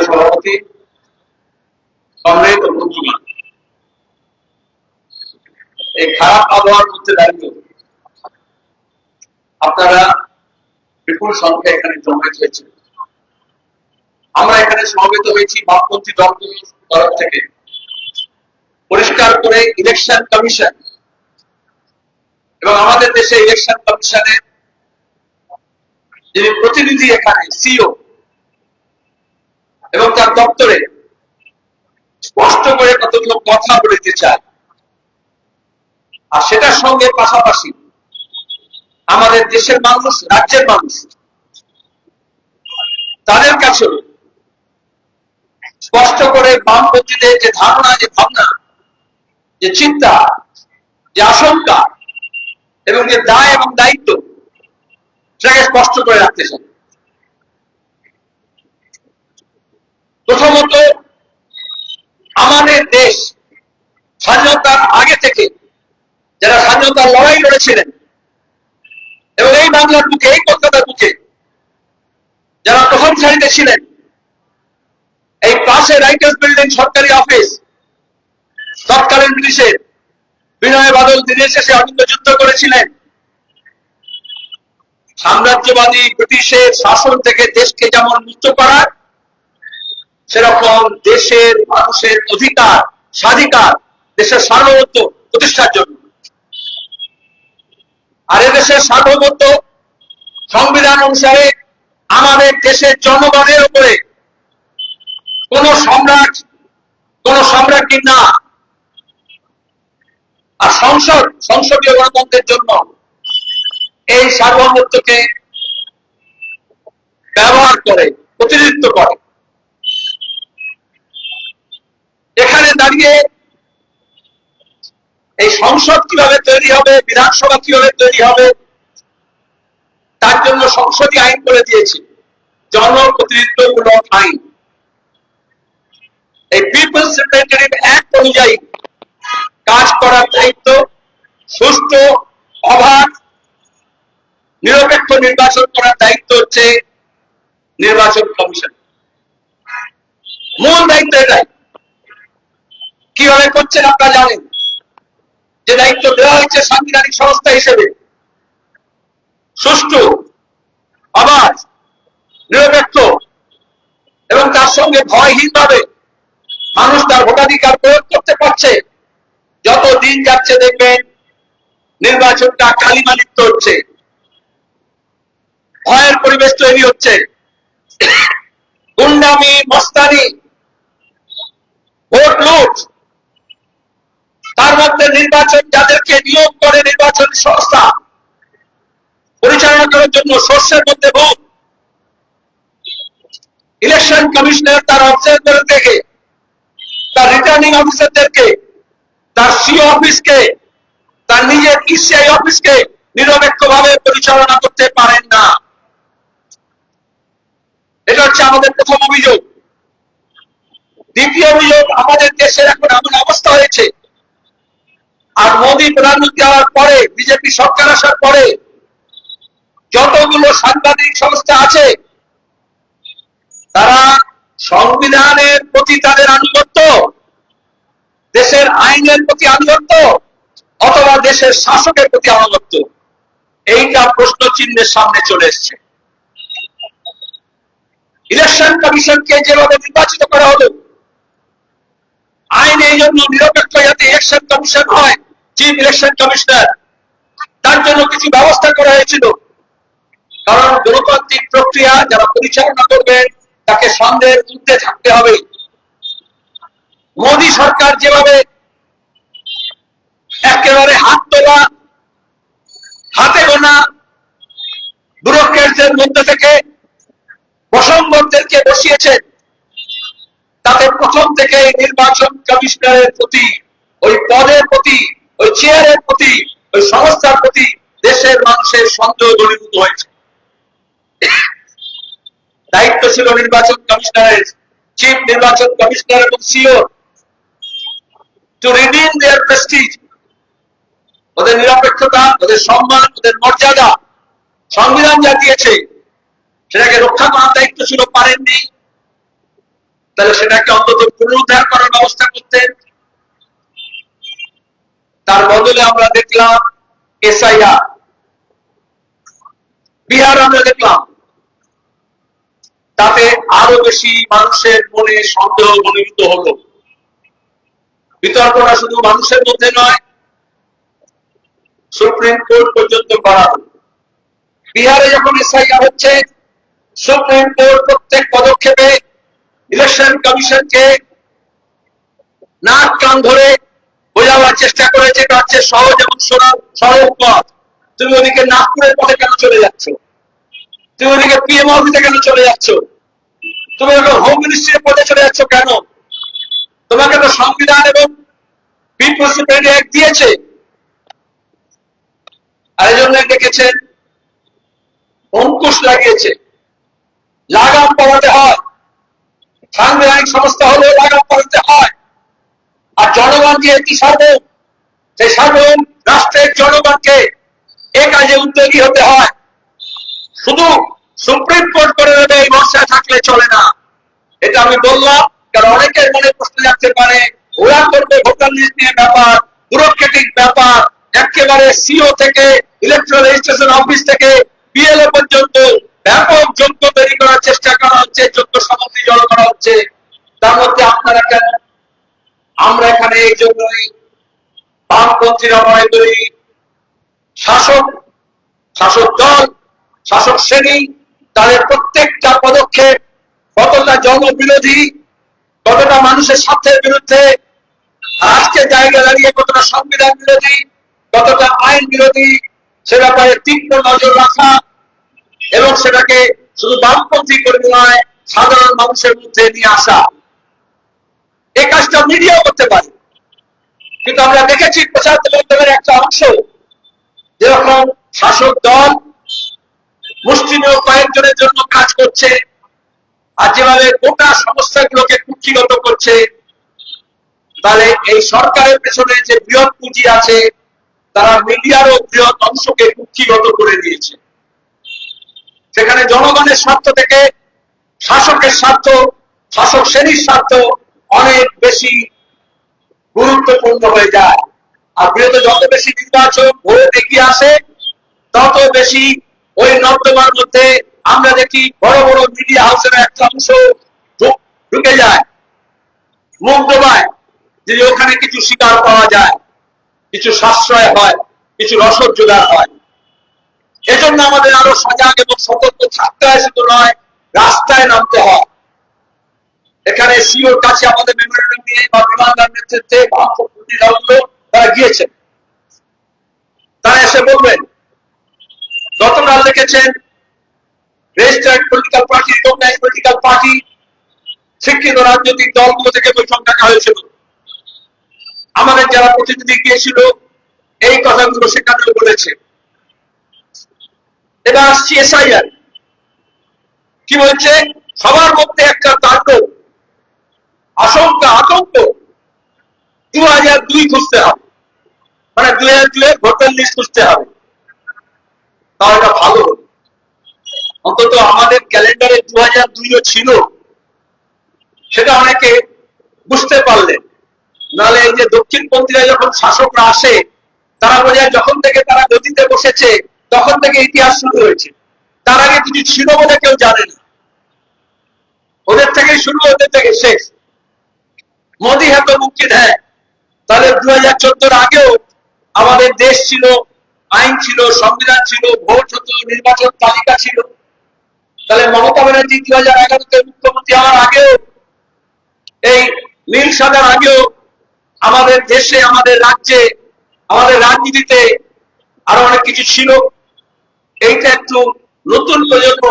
সভাপতি সম্মানিত বন্ধুগণ এই খারাপ আবহাওয়ার মধ্যে দাঁড়িয়ে আপনারা বিপুল সংখ্যা এখানে জমায়েত হয়েছে আমরা এখানে সমবেত হয়েছি বামপন্থী তরফ থেকে। পরিষ্কার করে ইলেকশন কমিশন এবং আমাদের দেশে ইলেকশন কমিশনের যিনি প্রতিনিধি এখানে সিও এবং তার দপ্তরে স্পষ্ট করে কতগুলো কথা বলতে চায়। আর সেটার সঙ্গে পাশাপাশি আমাদের দেশের মানুষ, রাজ্যের মানুষ, তাদের কাছেও স্পষ্ট করে বামপন্থীদের যে ধারণা, যে ভাবনা, যে চিন্তা, যে আশঙ্কা এবং যে দায় এবং দায়িত্ব সেটাকে স্পষ্ট করে রাখতে চাই। প্রথমত, আমাদের দেশ স্বাধীনতার আগে থেকে যারা স্বাধীনতার লড়াই লড়েছিলেন এবং এই বাংলার বুকে, এই কলকাতার বুকে যারা প্রথম সারিতে ছিলেন, এই পাশে রাইটার্স বিল্ডিং, সরকারি অফিস, তৎকালীন ব্রিটিশের বিনয় বাদল দিনের শেষে অনিন্দ যুদ্ধ করেছিলেন। সাম্রাজ্যবাদী ব্রিটিশের শাসন থেকে দেশকে যেমন মুক্ত করার, সেরকম দেশের মানুষের অধিকার, স্বাধিকার দেশের সার্বভৌমত্ব প্রতিষ্ঠার জন্য। আর দেশের সার্বভৌমত্ব সংবিধান অনুসারে আমাদের দেশের জনগণের উপরে কোন সম্রাট, কোন সম্রাজ্ঞী না। আর সংসদ, সংসদীয় গণতন্ত্রের জন্য এই সার্বভৌমত্বকে ব্যবহার করে, প্রতিনিধিত্ব করে। এখানে দাঁড়িয়ে এই সংসদ কীভাবে তৈরি হবে, বিধানসভা কীভাবে তৈরি হবে, তার জন্য সংসদই আইন করে দিয়েছে। জনপ্রতিনিধিত্বমূলক আইন। এই পিপলস রিপ্রেজেন্টেটিভ অ্যাক্ট অনুযায়ী কাজ করার দায়িত্ব, সুষ্ঠু, অবাধ, নিরপেক্ষ নির্বাচন করার দায়িত্ব হচ্ছে নির্বাচন কমিশন। মূল দায়িত্ব এটাই। কীভাবে করছেন আপনারা জানেন? যে দায়িত্ব দেওয়া হয়েছে সাংবিধানিক সংস্থা হিসেবে। সুষ্ঠু, অবাধ, নিরপেক্ষ এবং তার সঙ্গে ভয়হীন ভাবে মানুষ তার ভোটাধিকার প্রয়োগ করতে পারছে। যত দিন যাচ্ছে দেখবেন নির্বাচনটা কালিমালিপ্ত হচ্ছে ভয়ের পরিবেশ তৈরি হচ্ছে। গুন্ডামি, মস্তানি, ভোট লুট। তার মধ্যে নির্বাচন যাদেরকে নিয়োগ করে নির্বাচন সংস্থা, পরিচালনা করার জন্য শস্যের মধ্যে ভোট। ইলেকশন কমিশনার তার অফিসারদের থেকে তার রিটার্নিং অফিসারদেরকে তার সিও অফিসকে তার নিজের ইসিআই অফিসকে নিরপেক্ষ ভাবে পরিচালনা করতে পারেন না। এটা হচ্ছে আমাদের প্রথম অভিযোগ। দ্বিতীয় অভিযোগ, আমাদের দেশের এখন এমন অবস্থা হয়েছে। আর মোদী প্রধানমন্ত্রী হওয়ার পরে, বিজেপি সরকার আসার পরে, যতগুলো সাংবাদিক সংস্থা আছে, তারা সংবিধানের প্রতি তাদের আনুগত্য দেশের আইনের প্রতি আনুগত্য অথবা দেশের শাসকের প্রতি আনুগত্য? এইটা প্রশ্ন চিহ্নের সামনে চলে এসছে। ইলেকশন কমিশনকে যেভাবে নির্বাচিত করা হলো, আইন এই জন্য নিরপেক্ষ যাতে ইলেকশন কমিশন হয়, চিফ ইলেকশন কমিশনার, তার জন্য কিছু ব্যবস্থা করা হয়েছিল। কারণ গণতান্ত্রিক প্রক্রিয়া যারা পরিচালনা করবেন তাকে সন্দেহের ঊর্ধ্বে থাকতে হবে। মোদী সরকার যেভাবে একেবারে হাত তোলা, হাতে গোনা ব্যুরোক্রেটদের মধ্যে থেকে বসম্বরদেরকে বসিয়েছেন, তাতে প্রথম থেকে নির্বাচন কমিশনারের প্রতি, ওই পদের প্রতি, ওই চেয়ারের প্রতি, ওই সংস্থার প্রতি দেশের মানুষের সন্দেহ দূরীভূত হয়েছে। দায়িত্ব ছিল নির্বাচন কমিশনারের, চিফ নির্বাচন কমিশনার এবং CEO to redeem their prestige ওদের নিরপেক্ষতা, ওদের সম্মান, ওদের মর্যাদা সংবিধান যা দিয়েছে, সেটাকে রক্ষা করার দায়িত্ব ছিল, পারেননি। তাহলে সেটাকে অন্তত পুনরুদ্ধার করার ব্যবস্থা করতেন তার বদলে আমরা দেখলাম এসআইআর। বিহার আমরা দেখলাম, তাতে আরও বেশি মানুষের মনে সন্দেহ ঘনীভূত হলো। বিতর্কটা শুধু মানুষের মধ্যে নয়, সুপ্রিম কোর্ট পর্যন্ত করানো বিহারে যখন এসআইআর হচ্ছে, সুপ্রিম কোর্ট প্রত্যেক পদক্ষেপে ইলেকশন কমিশনকে নাক কান ধরে বোঝাবার চেষ্টা করেছে এটা হচ্ছে সহজ এবং সরল পথ। তুমি ওদিকে নাগপুরের পথে কেন চলে যাচ্ছ? তুমি ওদিকে পিএম অফিসে কেন চলে যাচ্ছ? তুমি এখন হোম মিনিস্ট্রির পদে চলে যাচ্ছ কেন? তোমাকে তো সংবিধান এবং দেখেছেন অঙ্কুশ লাগিয়েছে। লাগাম পড়াতে হয়। সাংবিধানিক সংস্থা লাগাম পড়াতে হয়। আর জনগণ যেহেতু সার্বভৌম সেই সার্বভৌম রাষ্ট্রের জনগণকে এ কাজে উদ্যোগী হতে হয়, শুধু সুপ্রিম কোর্ট করে দেবে এই ভরসায় থাকলে চলে না। এটা আমি বললাম কারণ অনেকের মনে প্রশ্ন জানতে পারে ওরা করবে ভোটার লিস্ট নিয়ে ব্যাপার ব্যুরোক্রেটিক ব্যাপার, একেবারে সিও থেকে ইলেকট্রাল রেজিস্ট্রেশন অফিস থেকে বিএলও পর্যন্ত ব্যাপক যোগ্য তৈরি করার চেষ্টা করা হচ্ছে যোগ্য সামগ্রী জড়ো করা হচ্ছে। তার মধ্যে আপনারা কেন আমরা এখানে এই জন্যই বামপন্থীরা মনে করি শাসক শাসক দল, শাসক শ্রেণি, তাদের প্রত্যেকটা পদক্ষেপ, কতটা জনবিরোধী কতটা মানুষের স্বার্থের বিরুদ্ধে আজকে জায়গা দাঁড়িয়ে কতটা সংবিধান বিরোধী, কতটা আইন বিরোধী, সে ব্যাপারে তীব্র নজর রাখা এবং সেটাকে শুধু বামপন্থী কর্মী নয় সাধারণ মানুষের মধ্যে নিয়ে আসা। এই কাজটা মিডিয়াও করতে পারে। কিন্তু আমরা দেখেছি প্রচার মাধ্যমের একটা অংশ যেরকম শাসক দল মুসলিমীয় কয়েকজনের জন্য কাজ করছে। আর যেভাবে গোটা সমস্যাগুলোকে কুক্ষিগত করছে, তাহলে এই সরকারের পেছনে যে বৃহৎ পুঁজি আছে, তারা মিডিয়ারও বৃহৎ অংশকে কুক্ষিগত করে দিয়েছে। সেখানে জনগণের স্বার্থ থেকে শাসকের স্বার্থ, শাসক শ্রেণির স্বার্থ অনেক বেশি গুরুত্বপূর্ণ হয়ে যায়। আর বৃহৎ যত বেশি নির্বাচন ভোট এগিয়ে আসে, তত বেশি ওই নর্দমার মধ্যে আমরা দেখি বড় বড় মিডিয়া হাউসের একটা অংশ ঢুকে যায়, মুখ ডোবায় যে ওখানে কিছু শিকার পাওয়া যায়, কিছু সাশ্রয় হয়, কিছু রসদ জোগাড় হয়। এজন্য আমাদের আরও সজাগ এবং সতর্ক থাকতে হয়, শুধু নয়, রাস্তায় নামতে হয়। এখানে সিওর কাছে আমাদের মেমোরিয়াল নিয়ে বা বিমানদার নেতৃত্বে তারা গিয়েছেন। তারা এসে বলবেন, গতকাল দেখেছেন registered political party recognise political party শিক্ষিত রাজনৈতিক দলগুলো থেকে বৈঠক ডাকা হয়েছিল। আমাদের যারা প্রতিনিধি গিয়েছিল, এই কথাগুলো সেখানে বলেছে। এবার আসছি এসআইআর কি বলছে? সবার মধ্যে একটা তাণ্ডব আশঙ্কা, আতঙ্ক দু হাজার দুই খুঁজতে হবে। মানে দুই হাজার দুই ভোটার লিস্ট খুঁজতে হবে। তাহলে ভালো হবে অন্তত আমাদের ক্যালেন্ডারে দু হাজার দুইও ছিল, সেটা অনেকে বুঝতে পারলেন। নাহলে এই যে দক্ষিণপন্থীরা যখন শাসকরা আসে, তারা বোঝায় যখন থেকে তারা গতিতে বসেছে, তখন থেকে ইতিহাস শুরু হয়েছে। তার আগে কিছু ছিল বলে কেউ জানে না। ওদের থেকে শুরু, ওদের থেকে শেষ। মোদি হ্যাঁ তো মুক্তি দেয়। তাহলে দু হাজার চোদ্দোর আগেও আমাদের দেশ ছিল, আইন ছিল, সংবিধান ছিল, ভোট হতো, নির্বাচন তালিকা ছিল। তাহলে মমতা ব্যানার্জি দু হাজার এগারোতে মুখ্যমন্ত্রী হওয়ার আগেও, এই নীল সাদার আগেও আমাদের দেশে, আমাদের রাজ্যে, আমাদের রাজনীতিতে আরও অনেক কিছু ছিল। এইটা একটু নতুন প্রজন্ম,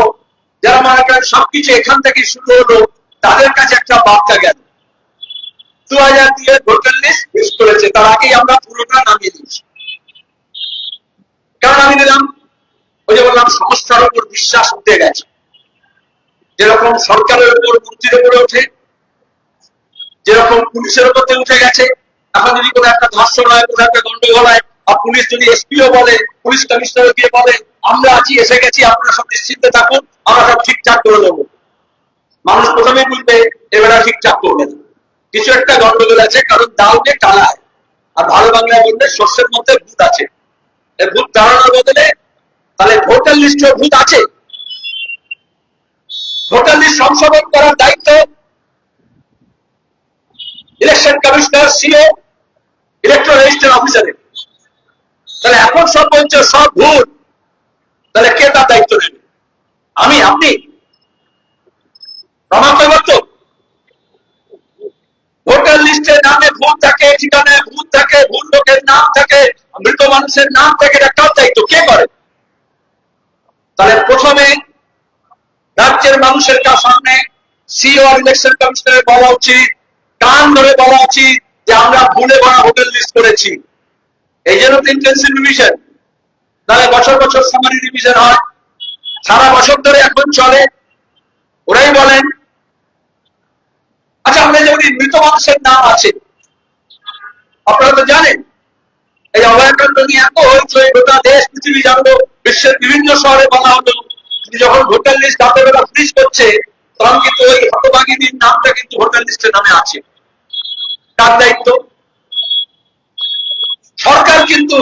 যারা মনে করেন সবকিছু এখান থেকে শুরু হলো, তাদের কাছে একটা বার্তা গেল। দু হাজার দুই ভোটার লিস্ট পেশ করেছে, তার আগেই আমরা পুরোটা নামিয়ে দিয়েছি। কারণ আমি দিলাম? ওই যে বললাম সংস্থার উপর বিশ্বাস উঠে গেছে। যেরকম সরকারের উপর মন্ত্রীর উপরে ওঠে, যেরকম পুলিশের উপর উঠে গেছে, এখন যদি কোনো একটা ধর্ষণ হয়, কোনো একটা গন্ডগোল হয়, আর পুলিশ যদি এসপিও বলে, পুলিশ কমিশনার গিয়ে বলে, আমরা আছি, এসে গেছি, আপনারা সব নিশ্চিন্তে থাকুন, আমরা সব ঠিকঠাক করে দেবো মানুষ প্রথমেই বুঝবে এবারে ঠিকঠাক করবে না। কিছু একটা গন্ডগোল আছে, কারণ ডাউনে টালায় আর ভালো বাংলায় বললে শস্যের মধ্যে ভূত আছে। ভূত দাঁড়ানোর বদলে তাহলে ভোটার লিস্টে ভূত আছে। লিস্ট সংশোধন করার দায়িত্ব election commissioner CEO electoral register অফিসারের তাহলে এখন সব বলছে, সব ভুল। তাহলে কে তার দায়িত্ব নেবে? আমি, আপনি? প্রমাণ করব তো? ভোটার লিস্টে নামে ভুল থাকে, ঠিকানায় ভুল থাকে, ভুল লোকের নাম থাকে, মৃত মানুষের নাম থাকে, এটা কার দায়িত্ব? কে করে? তাহলে প্রথমে রাজ্যের মানুষের সামনে সিও ইলেকশন কমিশনের বলা উচিত, কান ধরে বলা উচিত যে আমরা ভুলে ভরা হোটেল লিস্ট করেছি। এই জন্য তো ইন্টেন্সিভ রিভিশন তাহলে বছর বছর সামারি রিভিশন হয়। সারা বছর ধরে এখন চলে। ওরাই বলেন। আচ্ছা আমরা যেমন মৃত মানুষের নাম আছে, আপনারা তো জানেন, এই অভয়াকাণ্ড নিয়ে এত হয়েছে গোটা দেশ, পৃথিবী জানলো, বিশ্বের বিভিন্ন শহরে বলা হলো যে যখন ভোটার লিস্ট রাতের বেলা ফ্রিজ করছে, তখন কিন্তু ওই হতভাগীদের নামটা কিন্তু ভোটার লিস্টের নামে আছে। কার দায়িত্ব? সরকার কিন্তু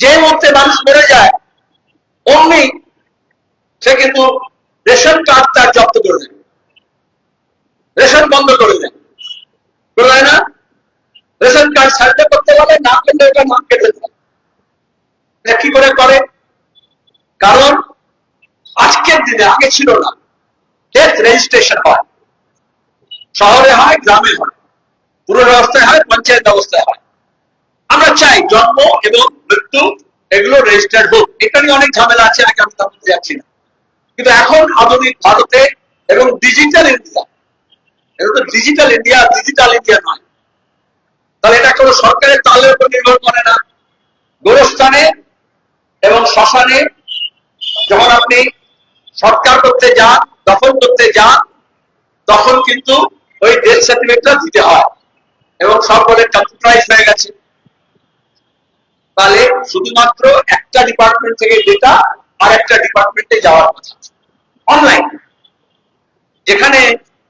যে মুহূর্তে মানুষ মরে যায়, অমনি সে কিন্তু রেশন কার্ড তার জব্দ করে দেয়। রেশন বন্ধ করে দেয়। দেয় না? রেশন কার্ড সার্ভে করতে বলে না করলে ওটা নাম কেটে দেয় কি করে করে? কারণ আজকের দিনে আগে ছিল না। ডেথ রেজিস্ট্রেশন হয়। শহরে হয়, গ্রামে হয়। পুরো ব্যবস্থায় হয়, পঞ্চায়েত ব্যবস্থায় হয়। আমরা চাই জন্ম এবং মৃত্যু এগুলো রেজিস্টার্ড হোক। এটা নিয়ে অনেক ঝামেলা আছে, আগে আমি তার যাচ্ছি না। কিন্তু এখন আধুনিক ভারতে এবং ডিজিটাল ইন্ডিয়া এটা তো ডিজিটাল ইন্ডিয়া ডিজিটাল ইন্ডিয়া নয়। তাহলে এটা কোনো সরকারের তালের উপর নির্ভর করে না। গোরস্থানে এবং শ্মশানে যখন আপনি সৎকার করতে যান, দখল করতে যান, তখন কিন্তু ওই ডেথ সার্টিফিকেটটা দিতে হয়। এবং বলে কম্পিউটারাইজ হয়ে গেছে। তাহলে শুধুমাত্র একটা ডিপার্টমেন্ট থেকে ডেটা আর একটা ডিপার্টমেন্টে যাওয়ার কথা। অনলাইন যেখানে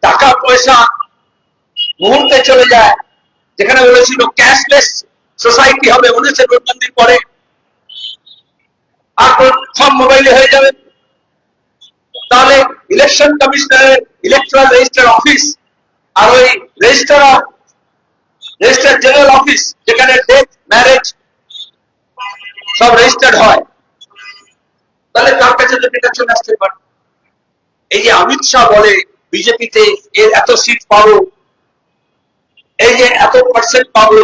টাকা পয়সা মুহূর্তে চলে যায়, যেখানে বলেছিল ক্যাশলেস সোসাইটি হবে উনিশের নোটবন্দির পরে। আর সব মোবাইলে হয়ে যাবে। ইলেকশন কমিশনারের ইলেকট্রাল রেজিস্টার অফিস আর ওই রেজিস্টার রেজিস্টার জেনারেল অফিস যেখানে ডেথ ম্যারেজ সব রেজিস্টার্ড হয়। তাহলে তার কাছে তো ডেটা চলে আসতে পারে? এই যে অমিত শাহ বলে বিজেপিতে এর এত সিট পাবো, এই যে এত পার্সেন্ট পাবো,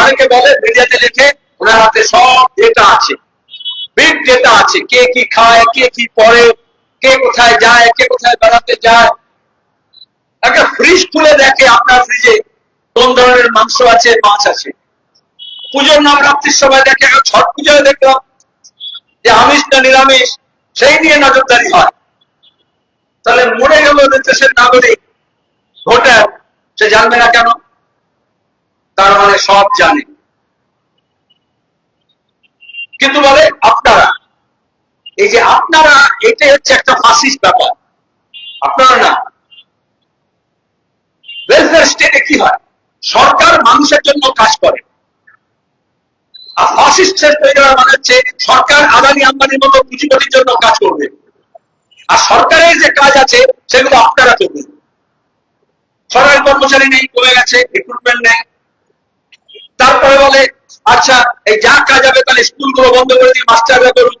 অনেকে বলে মিডিয়াতে লিখে ওনার হাতে সব ডেটা আছে। বিগ ডেটা আছে, কে কি খায়, কে কি পরে কে কোথায় যায়, কে কোথায় বেড়াতে যায়? একটা ফ্রিজ খুলে দেখে আপনার ফ্রিজে কোন ধরনের মাংস আছে, মাছ আছে। পুজোর নাম রাত্রির সময় দেখে ছট পুজোয় দেখলাম যে আমিষ না নিরামিষ, সেই নিয়ে নজরদারি হয়। তাহলে মরে গেল দেশের নাগরিক। ভোটার, সে জানবে না কেন? তার মানে সব জানে। কিন্তু বলে, আপনারা, এই যে আপনারা এটাই হচ্ছে একটা ফাসিস্ট ব্যাপার। আপনারা না ওয়েলফেয়ার স্টেটে কি হয়? সরকার মানুষের জন্য কাজ করে। আর হওয়া মানে হচ্ছে সরকার আদানি আম্বানির মতো পুঁজিপতির জন্য কাজ করবে। আর সরকারের যে কাজ আছে, সেগুলো আপনারা করবেন। সরকারি কর্মচারী নেই, কমে গেছে রিক্রুটমেন্ট নেই। তারপরে বলে আচ্ছা এই যা কাজ হবে তাহলে স্কুলগুলো বন্ধ করে দিয়ে মাস্টাররা করুক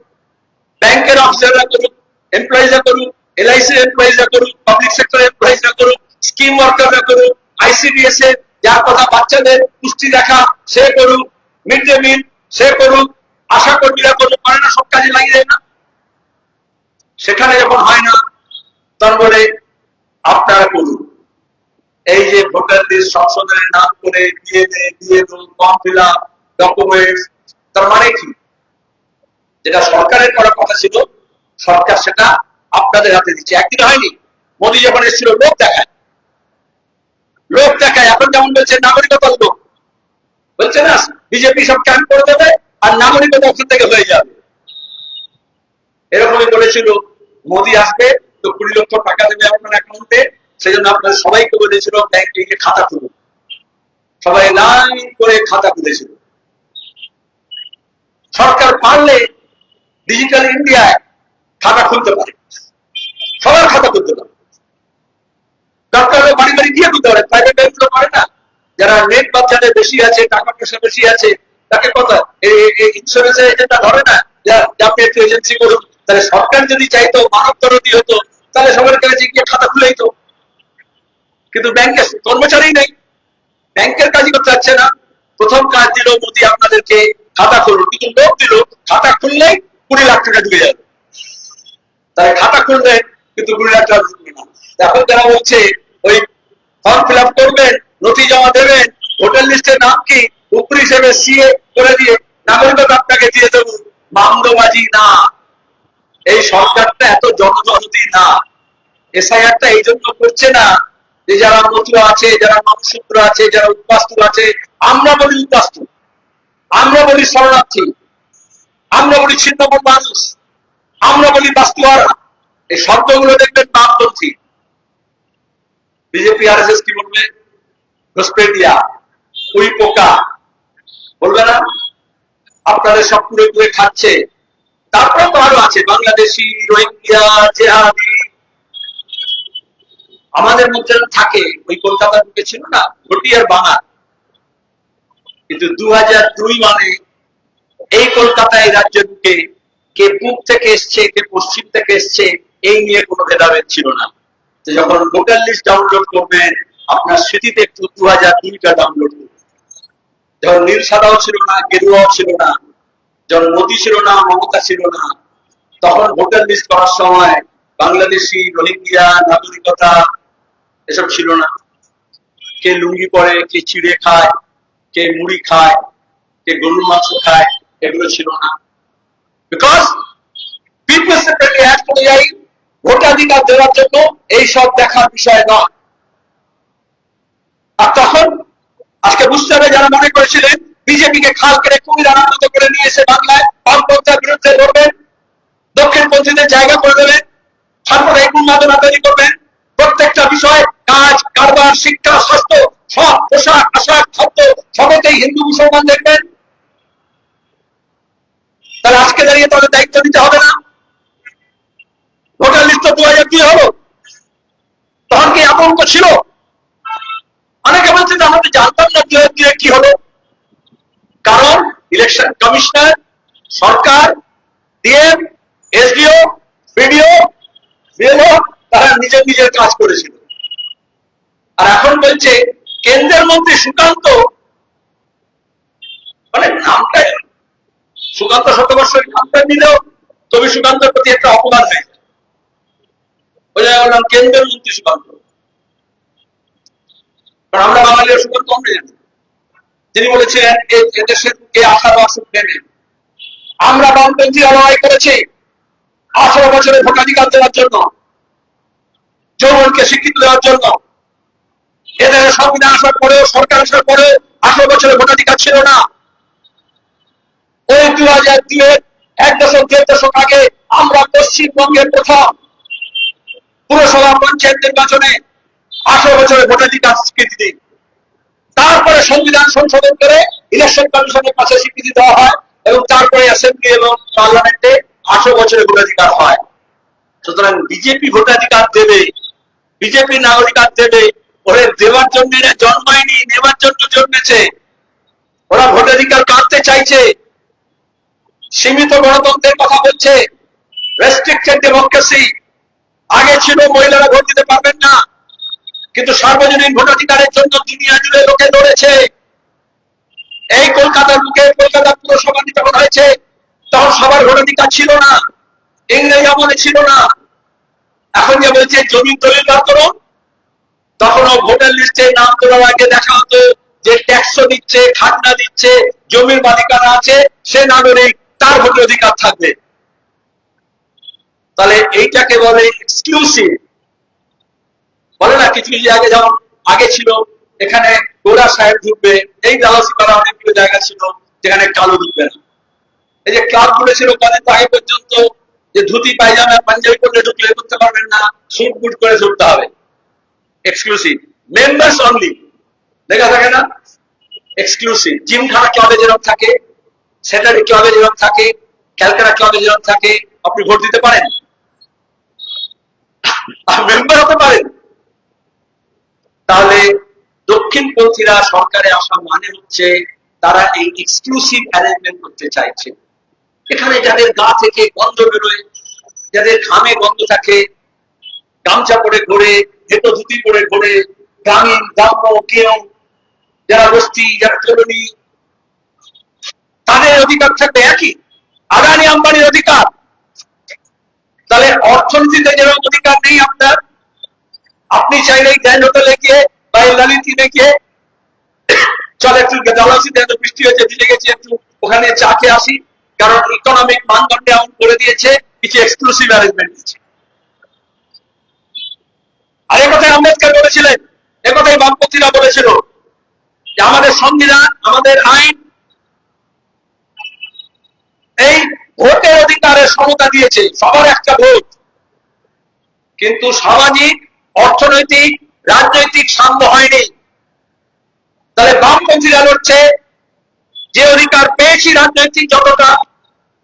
ব্যাংকের অফিসাররা করুক এমপ্লয়িজরা করুক এলআইসি এমপ্লয়িজরা করুক পাবলিক সেক্টর এমপ্লয়িজরা করুক স্কিম ওয়ার্কাররা করুক আইসিডিএস এর যার কথা বাচ্চাদের পুষ্টি দেখা, সে করুক মিড ডে মিল সে করুক, আশা কর্মীরা করুক করে না, সব কাজে লাগিয়ে দেয় না। সেখানে যখন হয় না তারপরে আপনারা করুন। এই যে ভোটার লিস্ট সংশোধনের নাম করে দিয়ে দেয়, দিয়ে দো ফর্ম ফিল আপ ডকুমেন্টস তার মানে কি? যেটা সরকারের করার কথা ছিল, সরকার সেটা আপনাদের হাতে দিচ্ছে। একদিন হয়নি। মোদী যখন এসেছিল, লোক দেখায়। লোক দেখায়। এখন যেমন বলছে নাগরিকতার লোক বলছে না, বিজেপি সব ক্যাম্প করে দেবে আর নাগরিকতা ওখান থেকে হয়ে যাবে। এরকমই বলেছিল, মোদি আসবে, তো কুড়ি লক্ষ টাকা দেবে আপনার অ্যাকাউন্টে সেই জন্য আপনার সবাইকে বলেছিল ব্যাংকে গিয়ে খাতা খুলুন সবাই লাইন করে খাতা খুলেছিল সরকার পারলে ডিজিটাল ইন্ডিয়ায় খাতা খুলতে পারে। সবার খাতা খুলতে পারে। হলে বাড়ি বাড়ি গিয়ে খুলতে পারে প্রাইভেট ব্যাংক পারে না। যারা নেট বাচ্চাদের বেশি আছে টাকা পয়সা বেশি আছে, তাকে কথা ইন্স্যুরেন্স এজেন্টটা ধরে না, যে আপনি এজেন্সি করুন তাহলে সরকার যদি চাইতো, মানব দরদি হতো, তাহলে সবার কাছে গিয়ে খাতা খুলেই তো। কিন্তু ব্যাংকের কর্মচারী নেই। ব্যাংকের কাজই করতে চাচ্ছে না। প্রথম কাজ দিল মোদি আপনাদেরকে খাতা খুলুন। কিন্তু লোক দিল, খাতা খুললেই কুড়ি লাখ টাকা ঢুকে যাবে তাই খাতা খুলবে, কিন্তু কুড়ি লাখ টাকা ঢুকবে না। এখন যারা বলছে, ওই ফর্ম ফিল আপ করবেন নথি জমা দেবেন ভোটার লিস্টের নাম কি? উপরি হিসেবে সিএ করে দিয়ে নাগরিকতা আপনাকে দিয়ে দেবো। মামদবাজি না। এই সরকারটা এত জনজনতি না। এসআইআরটা এই জন্য করছে না যে যারা মতুয়া আছে, যারা মানুষূত্র আছে, যারা উদ্বাস্তু আছে, আমরা বলি উদ্বাস্তু আমরা বলি শরণার্থী। আমরা বলি ছিন্নমন মানুষ। আমরা বলি বাস্তুয়ারা। এই শব্দগুলো দেখবেন বামপন্থী। বিজেপি আর কি বলবে? ঘসপেটিয়া উই পোকা বলবে না? আপনাদের সব পুরো পুরে খাচ্ছে। তারপরে তো আরও আছে। বাংলাদেশি রোহিঙ্গিয়া জেহাদি। আমাদের মধ্যে থাকে। ওই কলকাতার বুকে ছিল না? ঘটিয়ার বাঙাল। কিন্তু দু মানে এই কলকাতায় রাজ্যের বুকে কে পূব থেকে এসছে, কে পশ্চিম থেকে এসছে, এই নিয়ে কোনো ভেদাভেদ ছিল না। যখন ভোটার লিস্ট ডাউনলোড করবেন আপনার স্মৃতিতে একটু দু হাজার দুইটা ডাউনলোড করবেন যখন নীল সাদাও ছিল না, গেরুয়াও ছিল না, যখন মোদি ছিল না, মমতা ছিল না, তখন ভোটার লিস্ট করার সময় বাংলাদেশি রোহিঙ্গিয়া নাগরিকতা এসব ছিল না। কে লুঙ্গি পরে, কে চিড়ে খায়, কে মুড়ি খায়, কে গরুর মাংস খায় এগুলো ছিল না। বিকজ পিপল সেপারেটলি অ্যাড করে যাই ভোটাধিকার দেওয়ার জন্য এই সব দেখার বিষয় নয়। আর তখন আজকে বুঝতে হবে যারা মনে করেছিলেন বিজেপিকে খাল কেটে কুমির আনন্দ করে নিয়ে এসে বাংলায় বামপন্থার বিরুদ্ধে লড়বেন দক্ষিণপন্থীদের জায়গা করে দেবেন সাম্প্রদায়িক উন্মাদনা তৈরি করবেন প্রত্যেকটা বিষয়, কাজ, কারবার, শিক্ষা, স্বাস্থ্য, সব পোশাক, আশাক, খাদ্য, সবেতেই হিন্দু মুসলমান দেখবেন। তাহলে আজকে দাঁড়িয়ে তাদের দায়িত্ব নিতে হবে না? ভোটার লিস্ট দু হাজার দুই হলো। তখন কি আতঙ্ক ছিল? অনেকে বলছে যে আমরা তো জানতাম না দু হাজার কি হলো। কারণ ইলেকশন কমিশনার সরকার ডিএম এসডিও বিডিও বিএলও তারা নিজের নিজের কাজ করেছিল। আর এখন বলছে, কেন্দ্রের মন্ত্রী সুকান্ত মানে নামটা সুকান্ত শতবর্ষের নামটা নিলেও তবে সুকান্তের প্রতি একটা অপমান হয়ে যায়। কেন্দ্রের মন্ত্রী সুকান্ত। আমরা বাঙালিরা সুকান্ত আমরা জানি। তিনি বলেছিলেন এদেশের কে আশার অসুখ নেবে আমরা বামপন্থীরা লড়াই করেছি আঠারো বছরের ভোটাধিকার দেওয়ার জন্য, যৌবনকে স্বীকৃতি দেওয়ার জন্য। এদের সংবিধান আসার পরেও, সরকার আসার পরেও আঠারো বছরের ভোটাধিকার ছিল না। ওই দু হাজার দুয়ের এক দশক, দেড় দশক আগে আমরা পশ্চিমবঙ্গের প্রথম পুরসভা পঞ্চায়েত নির্বাচনে আঠারো বছরের ভোটাধিকার স্বীকৃতি দিই। তারপরে সংবিধান সংশোধন করে ইলেকশন কমিশনের কাছে স্বীকৃতি দেওয়া হয় এবং তারপরে অ্যাসেম্বলি এবং পার্লামেন্টে আঠারো বছরের ভোটাধিকার হয়। সুতরাং বিজেপি ভোটাধিকার দেবে, বিজেপি নাগরিকার দেবে, ওরে দেওয়ার জন্য জন্মায়নি নেওয়ার জন্য জন্মেছে। ওরা ভোটাধিকার কাটতে চাইছে। সীমিত গণতন্ত্রের কথা বলছে। রেস্ট্রিক্টেড ডেমোক্রেসি আগে ছিল, মহিলারা ভোট দিতে পারবেন না। কিন্তু সার্বজনীন ভোটাধিকারের জন্য দুনিয়া জুড়ে লোকে লড়েছে। এই কলকাতার মুখে কলকাতা পুরসভা যখন হয়েছে। তখন সবার ভোটাধিকার ছিল না। ইংরেজ আমলে ছিল না। এখন যে বলছে, জমি দলিল বার তখনও ভোটার লিস্টে নাম তোলার আগে দেখা হতো যে ট্যাক্সও দিচ্ছে খাজনা দিচ্ছে, জমির মালিকানা আছে। সে নাগরিক তার ভোটের অধিকার থাকবে। তাহলে এইটাকে বলে এক্সক্লুসিভ বলে না, কিছু আগে যেমন আগে ছিল, এখানে গোড়া সাহেব ঢুকবে, এই দালাসি করা অনেকগুলো জায়গা ছিল, যেখানে কালো ঢুকবে না। এই যে ক্লাবগুলো ছিল, কদিন আগে পর্যন্ত যে ধুতি, পায়জামা, পাঞ্জাবি পরে ঢুকলে করতে পারবেন না সুট বুট করে ঢুকতে হবে। এক্সক্লুসিভ মেম্বার্স অনলি দেখা থাকে না? এক্সক্লুসিভ জিমখানা ক্লাবে যেরকম থাকে স্যাটারি ক্লাবে যেরকম থাকে, ক্যালকাটা ক্লাবে যেরকম থাকে, আপনি ভোট দিতে পারেন? মেম্বার হতে পারেন? তাহলে দক্ষিণপন্থীরা সরকারে আসা মানে হচ্ছে তারা এই এক্সক্লুসিভ অ্যারেঞ্জমেন্ট করতে চাইছে। এখানে যাদের গা থেকে গন্ধ বেরোয়, যাদের ঘামে গন্ধ থাকে, গামছা পরে ঘোরে, হেঁটো ধুতি পরে ঘোরে গ্রামীণ গ্রাম্য কেউ, যারা বস্তি, যারা কলোনি তাদের অধিকার থাকবে একই। আদানি আম্বানির অধিকার। তাহলে অর্থনীতিতে যেরকম অধিকার নেই আপনার, আপনি চাইলে গ্র্যান্ড হোটেলে গিয়ে বা এই লালিতিনে গিয়ে। চল একটু ডালাসিতে এত বৃষ্টি হয়েছে দিলে গেছি একটু। ওখানে চা খেয়ে আসি, কারণ ইকোনমিক মানদণ্ডে এমন করে দিয়েছে, কিছু এক্সক্লুসিভ অ্যারেঞ্জমেন্ট দিয়েছে। আর কথাই আম্বেদকর বলেছিলেন একথাই বামপন্থীরা বলেছিল যে আমাদের সংবিধান, আমাদের আইন এই ভোটের অধিকারে সমতা দিয়েছে সবার একটা ভোট। কিন্তু সামাজিক, অর্থনৈতিক, রাজনৈতিক সাম্য হয়নি। তাহলে বামপন্থীরা লড়ছে, যে অধিকার পেয়েছি রাজনৈতিক যতটা,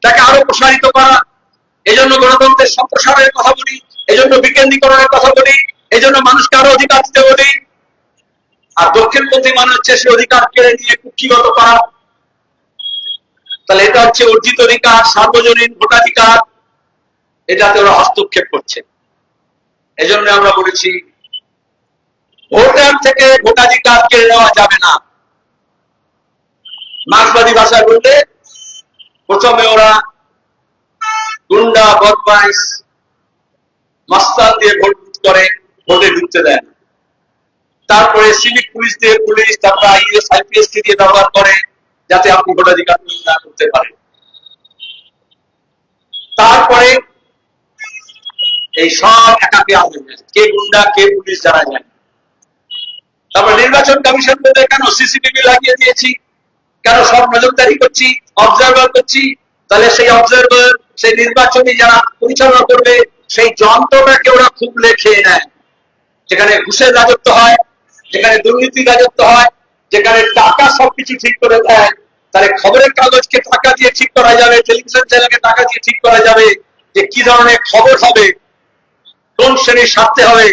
তাকে আরও প্রসারিত করা। এজন্য গণতন্ত্রের সম্প্রসারণের কথা বলি, এজন্য বিকেন্দ্রীকরণের কথা বলি, এজন্য মানুষকে আরও অধিকার দিতে বলি। আর দক্ষিণপন্থী মানে হচ্ছে সে অধিকার কেড়ে নিয়ে কুক্ষিগত করা। তাহলে এটা হচ্ছে অর্জিত অধিকার, সার্বজনীন ভোটাধিকার। এটাতে ওরা হস্তক্ষেপ করছে। এজন্য আমরা বলেছি ভোটার থেকে ভোটাধিকার কেড়ে নেওয়া যাবে না। মার্ক্সবাদী ভাষায় বলতে প্রথমে ওরা গুন্ডা, বদমাইশ, মাস্তান দিয়ে ভোট করে, ভোটে ঢুকতে দেয় না। তারপরে সিভিক পুলিশ দিয়ে পুলিশ, তারপরে আইএস আইপিএস দিয়ে ব্যবহার করে। যাতে আপনি ভোটাধিকার প্রয়োগ না করতে পারেন। তারপরে এই সব একাকে আসবে কে গুন্ডা, কে পুলিশ জানা। যায় তারপর নির্বাচন কমিশন বলে কেন সিসিটিভি লাগিয়ে দিয়েছি? কেন সব নজরদারি করছি? অবজারভার করছি? তাহলে সেই অবজারভার সেই নির্বাচনী যারা পরিচালনা করবে, সেই যন্ত্রটাকে ওরা খুবলে খেয়ে নেয়। যেখানে ঘুষের রাজত্ব হয়, যেখানে দুর্নীতির রাজত্ব হয়, যেখানে টাকা সবকিছু ঠিক করে দেয় তাহলে খবরের কাগজকে টাকা দিয়ে ঠিক করা যাবে, টেলিভিশন চ্যানেলকে টাকা দিয়ে ঠিক করা যাবে যে কি ধরনের খবর হবে, কোন শ্রেণির স্বার্থে হবে,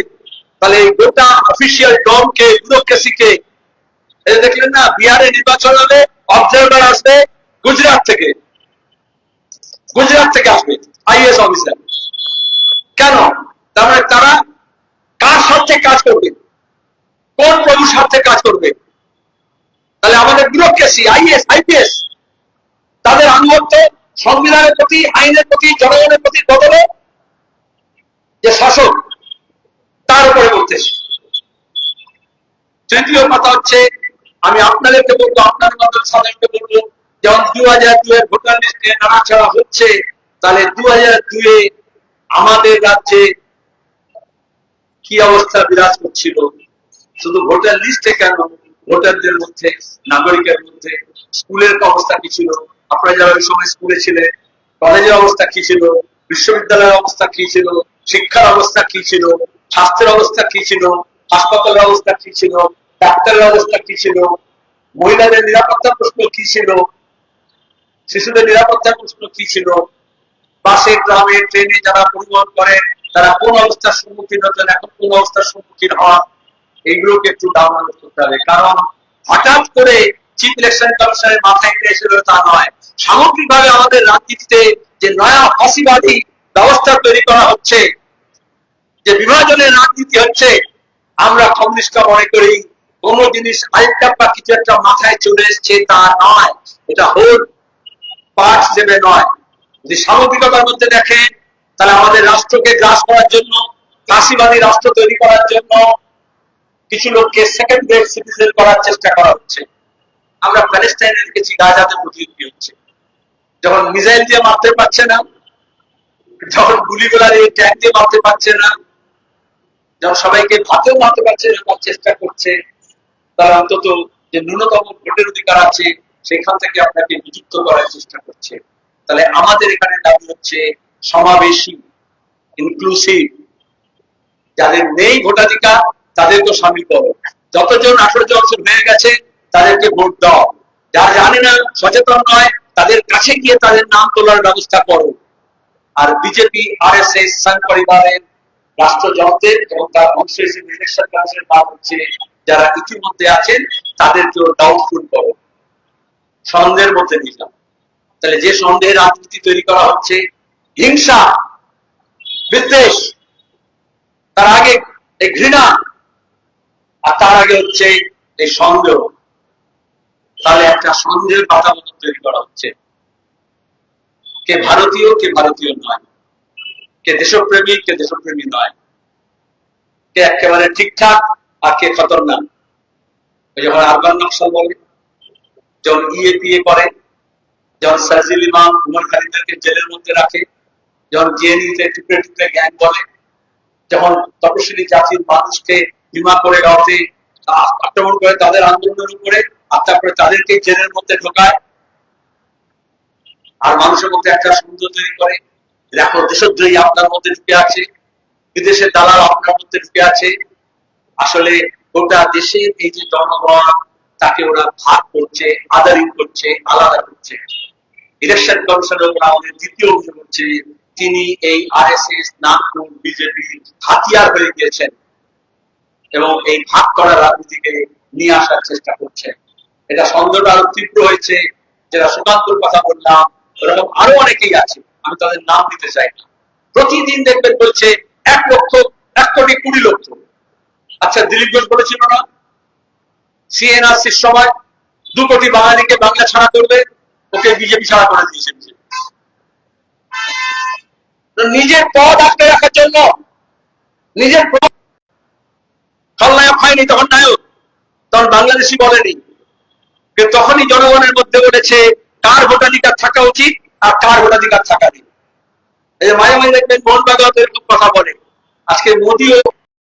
তাহলে এই গোটা অফিসিয়াল ডমকে ব্যুরোক্রেসিকে দেখলেন না, বিহারে নির্বাচন হবে অবজারভার আসবে গুজরাট থেকে। গুজরাট থেকে আসবে আইএস অফিসার কেন? তার মানে তারা কার স্বার্থে কাজ করবে? কোন প্রভুর স্বার্থে কাজ করবে? তাহলে আমাদের ব্যুরোক্রেসি আইএস, আইপিএস। তাদের আনুগত্য, সংবিধানের প্রতি, আইনের প্রতি, জনগণের প্রতি বদলে যে শাসক, তার উপরে বলতেছে। তৃতীয় কথা হচ্ছে, আমি আপনাদেরকে বলব আপনার মতো সাধারণকে বলব, যেমন দু হাজার দুয়ের ভোটার লিস্টে নাড়াচাড়া হচ্ছে, তাহলে দু হাজার দুয়ে আমাদের রাজ্যে কি অবস্থা বিরাজ করছিল? শুধু ভোটার লিস্টে কেন? ভোটারদের মধ্যে, নাগরিকের মধ্যে, স্কুলের অবস্থা কি ছিল? আপনারা যারা ওই সময় স্কুলে ছিলেন, কলেজের অবস্থা কি ছিল? বিশ্ববিদ্যালয়ের অবস্থা কি ছিল? শিক্ষার অবস্থা কি ছিল? স্বাস্থ্যের অবস্থা কি ছিল? হাসপাতালের অবস্থা কি ছিল? ডাক্তারের অবস্থা কি ছিল? মহিলাদের নিরাপত্তার প্রশ্ন কি ছিল? শিশুদের নিরাপত্তার প্রশ্ন কি ছিল? বাসে, গ্রামে, ট্রেনে যারা পরিবহন করে, তারা কোন অবস্থার সম্মুখীন হতেন? এখন কোন অবস্থার সম্মুখীন হন এইগুলোকে একটু ডাউনলোড করতে হবে। কারণ হঠাৎ করে চিফ ইলেকশন কমিশনের মাথায় এসেছিল তা নয়। সামগ্রিকভাবে আমাদের রাজনীতিতে যে নয়া ফাঁসিবাদী ব্যবস্থা তৈরি করা হচ্ছে, যে বিভাজনের রাজনীতি হচ্ছে, আমরা কমিউনিস্টরা মনে করি কোন জিনিস আরেকটা বা কিছু একটা মাথায় চলে এসছে তা নয়। এটা হোল পার্ট হিসেবে নয়। যদি সামগ্রিকতার মধ্যে দেখেন, তাহলে আমাদের রাষ্ট্রকে গ্রাস করার জন্য, ফাঁসিবাদী রাষ্ট্র তৈরি করার জন্য কিছু লোককে সেকেন্ড গ্রেড সিটিজেন করার চেষ্টা করা হচ্ছে। আমরা প্যালেস্টাইনে দেখেছি গাজাতে প্রতিযোগী হচ্ছে। যখন মিসাইল দিয়ে মারতে পারছে না, যখন গুলিগুলা দিয়ে ট্যাঙ্ক দিয়ে মারতে পারছে না, যখন সবাইকে ভাতেও মারতে পারছে না তার চেষ্টা করছে, তারা অন্তত যে ন্যূনতম ভোটের অধিকার আছে, সেখান থেকে আপনাকে নিযুক্ত করার চেষ্টা করছে। তাহলে আমাদের এখানে দাবি হচ্ছে সমাবেশী ইনক্লুসিভ যাদের নেই ভোটাধিকার তাদেরকে সামিল করো। যতজন আঠারো বছর হয়ে গেছে, তাদেরকে ভোট দাও। যারা জানে না, সচেতন নয়, তাদের কাছে গিয়ে তাদের নাম তোলার ব্যবস্থা করো। আর বিজেপি আর এস এস সংঘ পরিবারের রাষ্ট্রযন্ত্রের এবং তার অংশ হিসেবে নাম হচ্ছে, যারা ইতিমধ্যে আছেন, তাদেরকেও ডাউটফুল করো। সন্দেহের মধ্যে নিলাম তাহলে যে সন্দেহের রাজনীতি তৈরি করা হচ্ছে, হিংসা, বিদ্বেষ, তার আগে ঘৃণা আর তার আগে হচ্ছে এই সন্দেহ তাহলে একটা সন্দেহের বাতাবরণ তৈরি করা হচ্ছে কে ভারতীয় কে ভারতীয় নয় কে দেশপ্রেমী কে দেশপ্রেমী নয় কে একেবারে ঠিকঠাক আর কে খতরনাক ওই যখন আরবান নকশাল বলে যখন ইএপিএ করে যখন সাজিল ইমাম উমর খালিদদেরকে জেলের মধ্যে রাখে যখন জেএনইউতে টুকরে টুকরে গ্যাং বলে যখন তপশিলি জাতির মানুষকে করে রাখে আক্রমণ করে, তাদের আন্দোলনের উপরে আর তারপরে তাদেরকে জেলের মধ্যে ঢোকায়। আর মানুষের মধ্যে একটা সুন্দর তৈরি করে। দেখো, দেশদ্রোহী আপনার মধ্যে ঢুকে আছে, বিদেশের দালাল আপনার মধ্যে ঢুকে আছে। আসলে গোটা দেশের এই যে জনগণ, তাকে ওরা ভাগ করছে আদারিং করছে, আলাদা করছে। ইলেকশন কমিশনের উপর আমাদের দ্বিতীয় অভিযোগ হচ্ছে, তিনি এই R S S Nagpur, BJP হাতিয়ার হয়ে গিয়েছেন। এবং এই ভাগ করার রাজনীতিকে নিয়ে আসার চেষ্টা করছেন এটা সন্দেহটা আরও তীব্র হয়েছে যারা সুকান্তর কথা বললাম এরকম আরও অনেকেই আছে, আমি তাদের নাম দিতে চাই না। প্রতিদিন দেখবেন বলছে, এক লক্ষ, এক কোটি কুড়ি লক্ষ। আচ্ছা দিলীপ ঘোষ বলেছিল না? সিএনআরসির সময় দু কোটি বাঙালিকে বাংলা ছাড়া করবে, ওকে বিজেপি ছাড়া করে দিয়েছে। নিজের পদ আটকে রাখার জন্য, নিজের পদ খলনায়ক হয়নি তখন নায়ক। তখন বাংলাদেশি বলেনি। তখনই জনগণের মধ্যে বলেছে, কার ভোটাধিকার থাকা উচিত আর কার ভোটাধিকার থাকা নেই। যে মাঝে দেখবেন বন এরকম কথা বলে। আজকে মোদিও